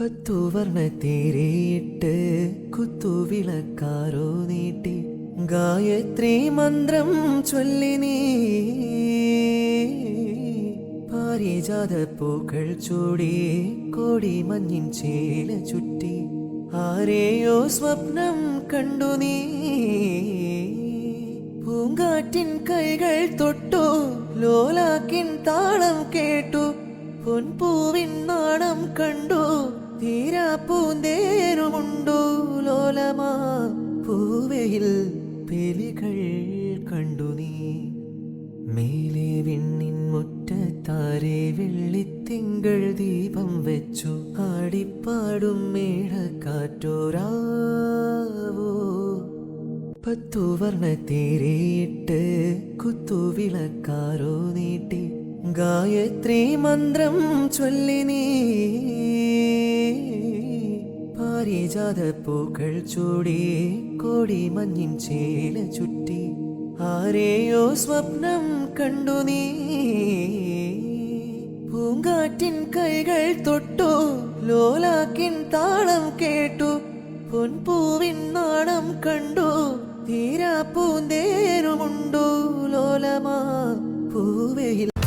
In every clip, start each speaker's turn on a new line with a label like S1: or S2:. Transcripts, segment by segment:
S1: പത്തുവർണ തീരെയിട്ട് കുത്തുവിളക്കാരോ നീട്ടി. ഗായത്രി മന്ത്രം ചൊല്ലി നീ. പാരിജാത പൂക്കൾ ചൂടി കോടി മഞ്ഞിൻ ചേല ചുറ്റി. ആരെയോ സ്വപ്നം കണ്ടു നീ. പൂങ്കാറ്റിൻ കൈകൾ തൊട്ടു ലോലാക്കിൻ താളം കേട്ടു. പൊൻപൂവിൻ നാണം കണ്ടു. തീരാ പൂന്തേരുമുണ്ടു ലോലമാ പൂവയിൽ പെലികൾ കണ്ടു നീ. മേലെ വിണ്ണിൻ മുറ്റത്താരെ വെള്ളിത്തിങ്കൾ ദീപം വെച്ചു. ആടിപ്പാടും മേഴക്കാറ്റോരാവോ പത്തു തീരെയിട്ട് കുത്തുവിളക്കാരോ നീട്ടി. ഗായത്രി മന്ത്രം ചൊല്ലി നീ. പാരിജാത പൂക്കൾ ചൂടി കോടി മഞ്ഞിൻ ചേല ചുറ്റി. ആരെയോ സ്വപ്നം കണ്ടു നീ. പൂങ്കാറ്റിൻ കൈകൾ തൊട്ടു ലോലാക്കിൻ താളം കേട്ടു. പൊൻപൂവിൻ നാണം കണ്ടു തീരാ പൂന്തേരുമുണ്ടു ലോലമാ. പൂവയിൽ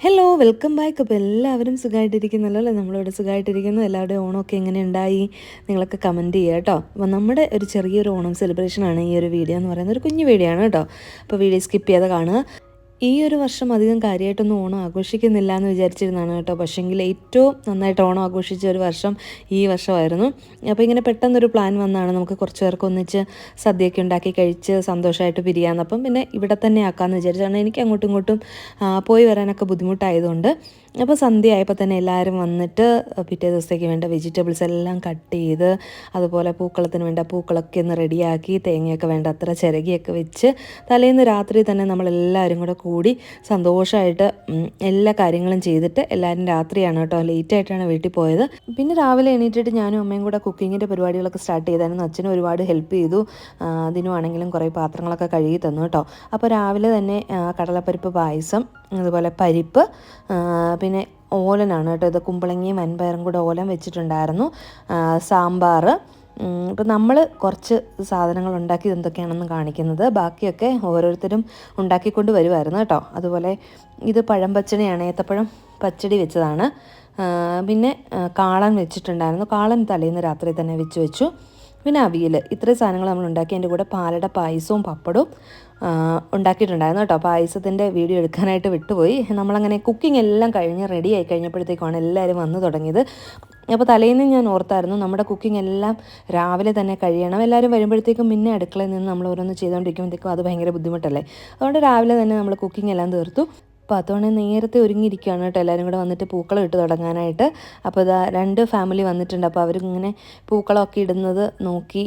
S2: ഹലോ വെൽക്കം ബാക്ക് അപ്പോൾ എല്ലാവരും സുഖമായിട്ടിരിക്കുന്നല്ലോ അല്ലേ? നമ്മളിവിടെ സുഖമായിട്ടിരിക്കുന്നു എല്ലാവരുടെയും ഓണമൊക്കെ എങ്ങനെ ഉണ്ടായി? നിങ്ങളൊക്കെ കമന്റ് ചെയ്യുക കേട്ടോ. അപ്പോൾ നമ്മുടെ ഒരു ചെറിയൊരു ഓണം സെലിബ്രേഷനാണ് ഈ ഒരു വീഡിയോ എന്ന് പറയുന്നത് ഒരു കുഞ്ഞു വീഡിയോ ആണ് കേട്ടോ. അപ്പോൾ വീഡിയോ സ്കിപ്പ് ചെയ്യാതെ കാണുക. ഈ ഒരു വർഷം അധികം കാര്യമായിട്ടൊന്നും ഓണം ആഘോഷിക്കുന്നില്ല എന്ന് വിചാരിച്ചിരുന്നതാണ് കേട്ടോ. പക്ഷേങ്കിൽ ഏറ്റവും നന്നായിട്ട് ഓണം ആഘോഷിച്ച ഒരു വർഷം ഈ വർഷമായിരുന്നു. അപ്പോൾ ഇങ്ങനെ പെട്ടെന്നൊരു പ്ലാൻ വന്നാണ് നമുക്ക് കുറച്ച് പേർക്ക് ഒന്നിച്ച് സദ്യയൊക്കെ ഉണ്ടാക്കി കഴിച്ച് സന്തോഷമായിട്ട് പിരിയാന്ന്. അപ്പം പിന്നെ ഇവിടെ തന്നെ ആക്കാമെന്ന് വിചാരിച്ചാണ് എനിക്ക് അങ്ങോട്ടും ഇങ്ങോട്ടും പോയി വരാനൊക്കെ ബുദ്ധിമുട്ടായതുകൊണ്ട്. അപ്പോൾ സന്ധ്യ ആയപ്പോൾ തന്നെ എല്ലാവരും വന്നിട്ട് പിറ്റേ ദിവസത്തേക്ക് വേണ്ട വെജിറ്റബിൾസ് എല്ലാം കട്ട് ചെയ്ത് അതുപോലെ പൂക്കളത്തിന് വേണ്ട പൂക്കളൊക്കെ ഒന്ന് റെഡിയാക്കി തേങ്ങയൊക്കെ വേണ്ട അത്ര ചിരകിയൊക്കെ വെച്ച് തലേന്ന് രാത്രി തന്നെ നമ്മളെല്ലാവരും കൂടെ കൂടി സന്തോഷമായിട്ട് എല്ലാ കാര്യങ്ങളും ചെയ്തിട്ട് എല്ലാവരും രാത്രിയാണ് കേട്ടോ ലേറ്റായിട്ടാണ് വീട്ടിൽ പോയത്. പിന്നെ രാവിലെ എണീറ്റിട്ട് ഞാനും അമ്മയും കൂടെ കുക്കിങ്ങിന്റെ പരിപാടികളൊക്കെ സ്റ്റാർട്ട് ചെയ്തായിരുന്നു. അച്ഛനും ഒരുപാട് ഹെൽപ്പ് ചെയ്തു. അതിനുവാണെങ്കിലും കുറേ പാത്രങ്ങളൊക്കെ കഴുകി തന്നു കേട്ടോ. അപ്പോൾ രാവിലെ തന്നെ കടലപ്പരിപ്പ് പായസം അതുപോലെ പരിപ്പ് പിന്നെ ഓലനാണ് കേട്ടോ ഇത്. കുമ്പളങ്ങിയും വൻപയറും കൂടെ ഓലൻ വെച്ചിട്ടുണ്ടായിരുന്നു. സാമ്പാർ ഇപ്പം നമ്മൾ കുറച്ച് സാധനങ്ങൾ ഉണ്ടാക്കി എന്തൊക്കെയാണെന്ന് കാണിക്കുന്നത്. ബാക്കിയൊക്കെ ഓരോരുത്തരും ഉണ്ടാക്കിക്കൊണ്ട് വരുമായിരുന്നു കേട്ടോ. അതുപോലെ ഇത് പഴം പച്ചടിയാണ്. ഏത്തപ്പഴം പച്ചടി വെച്ചതാണ്. പിന്നെ കാളൻ വെച്ചിട്ടുണ്ടായിരുന്നു. കാളൻ തലേന്ന് രാത്രി തന്നെ വെച്ച് വെച്ചു. പിന്നെ അവിയൽ ഇത്രയും സാധനങ്ങൾ നമ്മൾ ഉണ്ടാക്കി. എന്റെ കൂടെ പാലട പായസവും പപ്പടവും ഉണ്ടാക്കിയിട്ടുണ്ടായിരുന്നു കേട്ടോ. പായസത്തിന്റെ വീഡിയോ എടുക്കാനായിട്ട് വിട്ടുപോയി. നമ്മളങ്ങനെ കുക്കിംഗ് എല്ലാം കഴിഞ്ഞ് റെഡി ആയി കഴിഞ്ഞപ്പോഴത്തേക്കാണ് എല്ലാവരും വന്നു തുടങ്ങിയത്. അപ്പോൾ തലേന്ന് ഞാൻ ഓർത്തായിരുന്നു നമ്മുടെ കുക്കിംഗ് എല്ലാം രാവിലെ തന്നെ കഴിയണം. എല്ലാവരും വരുമ്പോഴത്തേക്കും പിന്നെ അടുക്കളയിൽ നിന്ന് നമ്മൾ ഓരോന്ന് ചെയ്തുകൊണ്ടിരിക്കുമ്പോഴത്തേക്കും അത് ഭയങ്കര ബുദ്ധിമുട്ടല്ലേ? അതുകൊണ്ട് രാവിലെ തന്നെ നമ്മൾ കുക്കിംഗ് എല്ലാം തീർത്തു. അപ്പോൾ അതുകൊണ്ട് നേരത്തെ ഒരുങ്ങിയിരിക്കുകയാണ് കേട്ടോ. എല്ലാവരും കൂടെ വന്നിട്ട് പൂക്കളം ഇട്ട് തുടങ്ങാനായിട്ട്. അപ്പോൾ ഇതാ രണ്ട് ഫാമിലി വന്നിട്ടുണ്ട്. അപ്പോൾ അവരിങ്ങനെ പൂക്കളൊക്കെ ഇടുന്നത് നോക്കി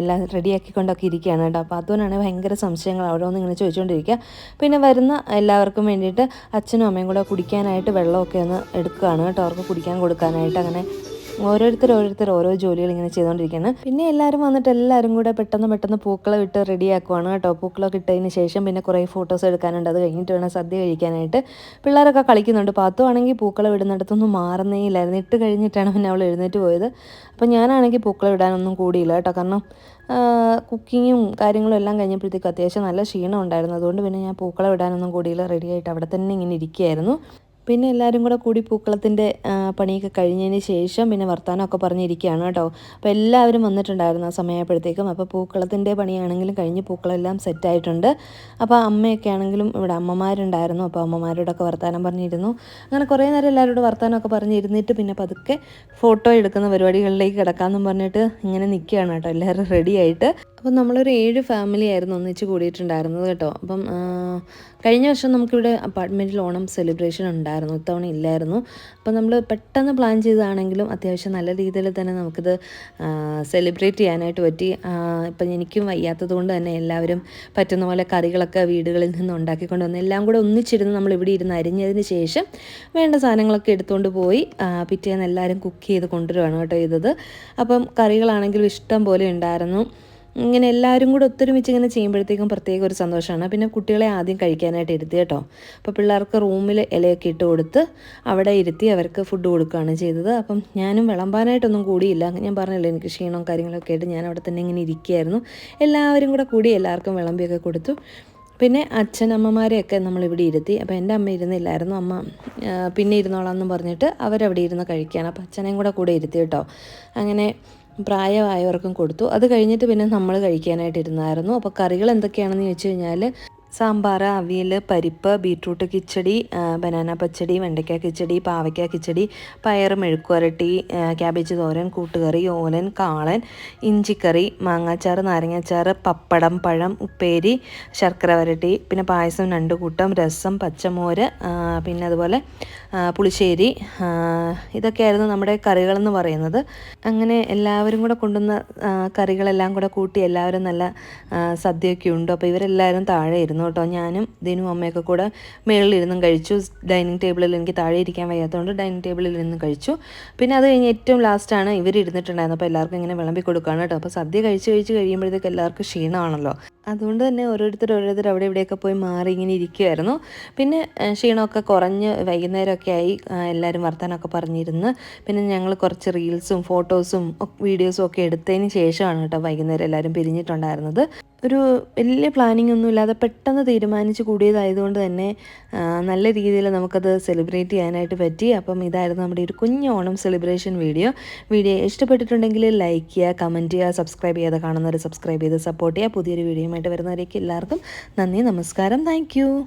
S2: എല്ലാം റെഡിയാക്കിക്കൊണ്ടൊക്കെ ഇരിക്കുകയാണ് കേട്ടോ. അപ്പോൾ അതുകൊണ്ടാണ് ഭയങ്കര സംശയങ്ങൾ ഓരോന്ന് ഇങ്ങനെ ചോദിച്ചുകൊണ്ടിരിക്കുക പിന്നെ വരുന്ന എല്ലാവർക്കും വേണ്ടിയിട്ട് അച്ഛനും അമ്മയും കൂടെ കുടിക്കാനായിട്ട് വെള്ളമൊക്കെ ഒന്ന് എടുക്കുകയാണ് കേട്ടോ. അവർക്ക് കുടിക്കാൻ കൊടുക്കാനായിട്ട് അങ്ങനെ ഓരോരുത്തർ ഓരോരുത്തർ ഓരോ ജോലികൾ ഇങ്ങനെ ചെയ്തുകൊണ്ടിരിക്കുന്നത് പിന്നെ എല്ലാവരും വന്നിട്ട് എല്ലാവരും കൂടെ പെട്ടെന്ന് പെട്ടെന്ന് പൂക്കളം ഇട്ട് റെഡിയാക്കുവാണ് കേട്ടോ. പൂക്കളൊക്കെ ഇട്ടതിന് ശേഷം പിന്നെ കുറേ ഫോട്ടോസ് എടുക്കാനുണ്ട്. അത് കഴിഞ്ഞിട്ട് വേണം സദ്യ കഴിക്കാനായിട്ട്. പിള്ളേരൊക്കെ കളിക്കുന്നുണ്ട്. പാത്തു ആണെങ്കിൽ പൂക്കളം ഇടുന്നിടത്തൊന്നും മാറുന്നേ ഇല്ലായിരുന്നു. ഇട്ട് കഴിഞ്ഞിട്ടാണ് പിന്നെ അവൾ എഴുന്നേറ്റ് പോയത്. അപ്പോൾ ഞാനാണെങ്കിൽ പൂക്കളം ഇടാനൊന്നും കൂടിയില്ല കേട്ടോ. കാരണം കുക്കിങ്ങും കാര്യങ്ങളും എല്ലാം കഴിഞ്ഞപ്പോഴത്തേക്കും അത്യാവശ്യം നല്ല ക്ഷീണം ഉണ്ടായിരുന്നു. അതുകൊണ്ട് പിന്നെ ഞാൻ പൂക്കളം ഇടാനൊന്നും കൂടിയില്ല. റെഡിയായിട്ട് അവിടെ തന്നെ ഇങ്ങനെ ഇരിക്കുകയായിരുന്നു. പിന്നെ എല്ലാവരും കൂടെ കൂടി പൂക്കളത്തിന്റെ പണിയൊക്കെ കഴിഞ്ഞതിന് ശേഷം പിന്നെ വർത്തമാനമൊക്കെ പറഞ്ഞിരിക്കുകയാണ് കേട്ടോ. അപ്പോൾ എല്ലാവരും വന്നിട്ടുണ്ടായിരുന്നു ആ സമയമായപ്പോഴത്തേക്കും. അപ്പോൾ പൂക്കളത്തിന്റെ പണിയാണെങ്കിലും കഴിഞ്ഞ് പൂക്കളെല്ലാം സെറ്റായിട്ടുണ്ട് അപ്പോൾ അമ്മയൊക്കെ ആണെങ്കിലും ഇവിടെ അമ്മമാരുണ്ടായിരുന്നു. അപ്പോൾ അമ്മമാരോടൊക്കെ വർത്തമാനം പറഞ്ഞിരുന്നു. അങ്ങനെ കുറേ നേരം എല്ലാവരോടും വർത്തമാനമൊക്കെ പറഞ്ഞിരുന്നിട്ട് പിന്നെ പതുക്കെ ഫോട്ടോ എടുക്കുന്ന പരിപാടികളിലേക്ക് കിടക്കാമെന്നും പറഞ്ഞിട്ട് ഇങ്ങനെ നിൽക്കുകയാണ് കേട്ടോ. എല്ലാവരും റെഡിയായിട്ട് അപ്പം നമ്മളൊരു ഏഴ് ഫാമിലി ആയിരുന്നു ഒന്നിച്ച് കൂടിയിട്ടുണ്ടായിരുന്നത് കേട്ടോ. അപ്പം കഴിഞ്ഞ വർഷം നമുക്കിവിടെ അപ്പാർട്ട്മെന്റിൽ ഓണം സെലിബ്രേഷൻ ഉണ്ടായിരുന്നു. ഉണ്ടായിരുന്നു ഇത്തവണ ഇല്ലായിരുന്നു. അപ്പോൾ നമ്മൾ പെട്ടെന്ന് പ്ലാൻ ചെയ്തതാണെങ്കിലും അത്യാവശ്യം നല്ല രീതിയിൽ തന്നെ നമുക്കിത് സെലിബ്രേറ്റ് ചെയ്യാനായിട്ട് പറ്റി. ഇപ്പം എനിക്കും വയ്യാത്തത് കൊണ്ട് തന്നെ എല്ലാവരും പറ്റുന്ന പോലെ കറികളൊക്കെ വീടുകളിൽ നിന്ന് ഉണ്ടാക്കിക്കൊണ്ട് വന്ന് എല്ലാം കൂടെ ഒന്നിച്ചിരുന്ന് നമ്മൾ ഇവിടെ ഇരുന്ന് അരിഞ്ഞതിന് ശേഷം വേണ്ട സാധനങ്ങളൊക്കെ എടുത്തുകൊണ്ട് പോയി. പിറ്റേന്ന് എല്ലാവരും കുക്ക് ചെയ്ത് കൊണ്ടുവരുവാണ് കേട്ടോ ചെയ്തത്. അപ്പം കറികളാണെങ്കിലും ഇഷ്ടം പോലെ ഉണ്ടായിരുന്നു. ഇങ്ങനെ എല്ലാവരും കൂടെ ഒത്തൊരുമിച്ച് ഇങ്ങനെ ചെയ്യുമ്പോഴത്തേക്കും പ്രത്യേക ഒരു സന്തോഷമാണ്. പിന്നെ കുട്ടികളെ ആദ്യം കഴിക്കാനായിട്ട് ഇരുത്തി കേട്ടോ. അപ്പോൾ പിള്ളേർക്ക് റൂമിൽ ഇലയൊക്കെ ഇട്ട് കൊടുത്ത് അവിടെ ഇരുത്തി അവർക്ക് ഫുഡ് കൊടുക്കുകയാണ് ചെയ്തത്. അപ്പം ഞാനും വിളമ്പാനായിട്ടൊന്നും കൂടിയില്ല. ഞാൻ പറഞ്ഞല്ലോ എനിക്ക് ക്ഷീണവും കാര്യങ്ങളൊക്കെ ആയിട്ട് ഞാൻ അവിടെ തന്നെ ഇങ്ങനെ ഇരിക്കുകയായിരുന്നു. എല്ലാവരും കൂടെ കൂടി എല്ലാവർക്കും വിളമ്പിയൊക്കെ കൊടുത്തു. പിന്നെ അച്ഛനമ്മമാരെയൊക്കെ നമ്മളിവിടെ ഇരുത്തി. അപ്പോൾ എന്റെ അമ്മ ഇരുന്നില്ലായിരുന്നു. അമ്മ പിന്നെ ഇരുന്നോളാം എന്ന് പറഞ്ഞിട്ട് അവരവിടെ ഇരുന്ന് കഴിക്കുകയാണ്. അപ്പോൾ അച്ഛനെയും കൂടെ കൂടെ ഇരുത്തി കേട്ടോ. അങ്ങനെ പ്രായമായവർക്കും കൊടുത്തു. അത് കഴിഞ്ഞിട്ട് പിന്നെ നമ്മൾ കഴിക്കാനായിട്ട് ഇരുന്നായിരുന്നു അപ്പോൾ കറികൾ എന്തൊക്കെയാണെന്ന് ചോദിച്ചു കഴിഞ്ഞാൽ സാമ്പാർ അവിയൽ പരിപ്പ് ബീട്രൂട്ട് കിച്ചടി ബനാന പച്ചടി വെണ്ടയ്ക്ക കിച്ചടി പാവയ്ക്ക കിച്ചടി പയർ മെഴുക്കുവരട്ടി ക്യാബേജ് തോരൻ കൂട്ടുകറി ഓലൻ കാളൻ ഇഞ്ചിക്കറി മാങ്ങാച്ചാറ് നാരങ്ങാച്ചാറ് പപ്പടം പഴം ഉപ്പേരി ശർക്കര വരട്ടി പിന്നെ പായസം രണ്ട് കൂട്ടം രസം പച്ചമോര് പിന്നെ അതുപോലെ പുളിശ്ശേരി ഇതൊക്കെയായിരുന്നു നമ്മുടെ കറികളെന്ന് പറയുന്നത്. അങ്ങനെ എല്ലാവരും കൂടെ കൊണ്ടുവന്ന കറികളെല്ലാം കൂടെ കൂട്ടി എല്ലാവരും നല്ല സദ്യയൊക്കെ ഉണ്ട്. അപ്പോൾ ഇവരെല്ലാവരും താഴെ ഇരുന്നു. കേട്ടോ. ഞാനും ദിനും അമ്മയൊക്കെ കൂടെ മേളിലിരുന്നും കഴിച്ചു. ഡൈനിങ് ടേബിളിൽ എനിക്ക് താഴെ ഇരിക്കാൻ വയ്യാത്തതുകൊണ്ട് ഡൈനിങ് ടേബിളിൽ ഇരുന്ന് കഴിച്ചു. പിന്നെ അത് കഴിഞ്ഞ് ഏറ്റവും ലാസ്റ്റാണ് ഇവർ ഇരുന്നിട്ടുണ്ടായിരുന്നത്. അപ്പോൾ എല്ലാവർക്കും ഇങ്ങനെ വിളമ്പി കൊടുക്കുകയാണ് കേട്ടോ. അപ്പോൾ സദ്യ കഴിച്ച് കഴിച്ച് കഴിയുമ്പോഴത്തേക്ക് എല്ലാവർക്കും ക്ഷീണമാണല്ലോ. അതുകൊണ്ട് തന്നെ ഓരോരുത്തർ ഓരോരുത്തർ അവിടെ ഇവിടെയൊക്കെ പോയി മാറി ഇങ്ങനെ ഇരിക്കുമായിരുന്നു പിന്നെ ക്ഷീണമൊക്കെ കുറഞ്ഞ് വൈകുന്നേരമൊക്കെ ആയി. എല്ലാവരും വർത്തമാനമൊക്കെ പറഞ്ഞിരുന്ന്. പിന്നെ ഞങ്ങൾ കുറച്ച് റീൽസും ഫോട്ടോസും വീഡിയോസും ഒക്കെ എടുത്തതിന് ശേഷമാണ് കേട്ടോ വൈകുന്നേരം എല്ലാവരും പിരിഞ്ഞിട്ടുണ്ടായിരുന്നത്. ഒരു വലിയ പ്ലാനിങ് ഒന്നും ഇല്ലാതെ പെട്ടെന്ന് തീരുമാനിച്ച് കൂടിയതായതുകൊണ്ട് തന്നെ നല്ല രീതിയിൽ നമുക്കത് സെലിബ്രേറ്റ് ചെയ്യാനായിട്ട് പറ്റി. അപ്പം ഇതായിരുന്നു നമ്മുടെ ഒരു കുഞ്ഞ് ഓണം സെലിബ്രേഷൻ വീഡിയോ വീഡിയോ ഇഷ്ടപ്പെട്ടിട്ടുണ്ടെങ്കിൽ ലൈക്ക് ചെയ്യുക കമന്റ് ചെയ്യുക സബ്സ്ക്രൈബ് ചെയ്യാതെ കാണുന്നവർ സബ്സ്ക്രൈബ് ചെയ്ത് സപ്പോർട്ട് ചെയ്യുക. പുതിയൊരു വീഡിയോയുമായിട്ട് വരുന്നവരേക്ക് എല്ലാവർക്കും നന്ദി നമസ്കാരം. താങ്ക്